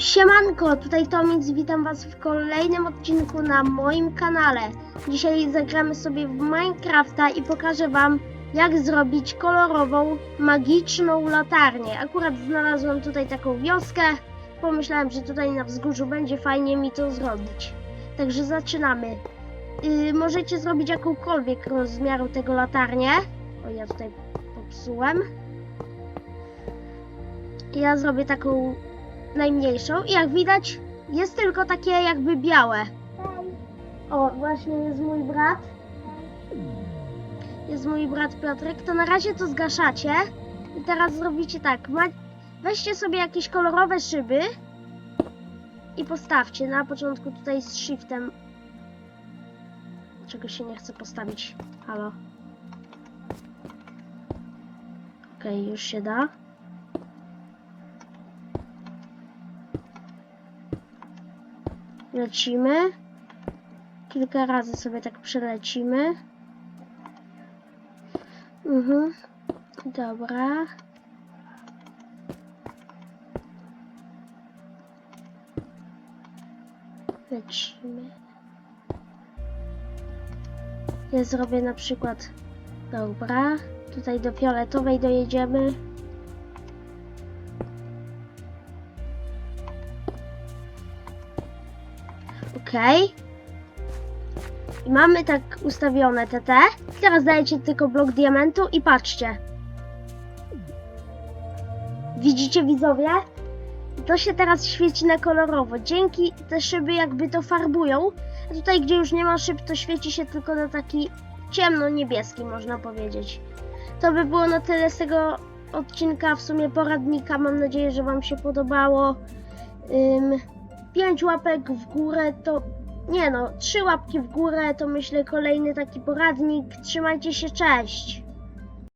Siemanko, tutaj Tomic, witam was w kolejnym odcinku na moim kanale. Dzisiaj zagramy sobie w Minecrafta i pokażę wam jak zrobić kolorową, magiczną latarnię. Akurat znalazłem tutaj taką wioskę, pomyślałem, że tutaj na wzgórzu będzie fajnie mi to zrobić. Także zaczynamy. Yy, możecie zrobić jakąkolwiek rozmiaru tego latarnię. O, ja tutaj popsułem. Ja zrobię taką najmniejszą i jak widać jest tylko takie jakby białe. O, właśnie jest mój brat. Jest mój brat Piotrek. To na razie to zgaszacie i teraz zrobicie tak. Weźcie sobie jakieś kolorowe szyby i postawcie na początku tutaj z shiftem. Czego się nie chce postawić? Halo. Okej, już się da. Lecimy. Kilka razy sobie tak przelecimy. Mhm. Dobra. Lecimy. Ja zrobię na przykład. Dobra. Tutaj do fioletowej dojedziemy. Okej. I mamy tak ustawione te te. Teraz dajecie tylko blok diamentu i patrzcie. Widzicie widzowie? To się teraz świeci na kolorowo. Dzięki te szyby jakby to farbują. A tutaj gdzie już nie ma szyb to świeci się tylko na taki ciemno-niebieski można powiedzieć. To by było na tyle z tego odcinka, w sumie poradnika. Mam nadzieję, że Wam się podobało. Ym, 5 łapek w górę to. Nie no, trzy łapki w górę to myślę kolejny taki poradnik. Trzymajcie się, cześć!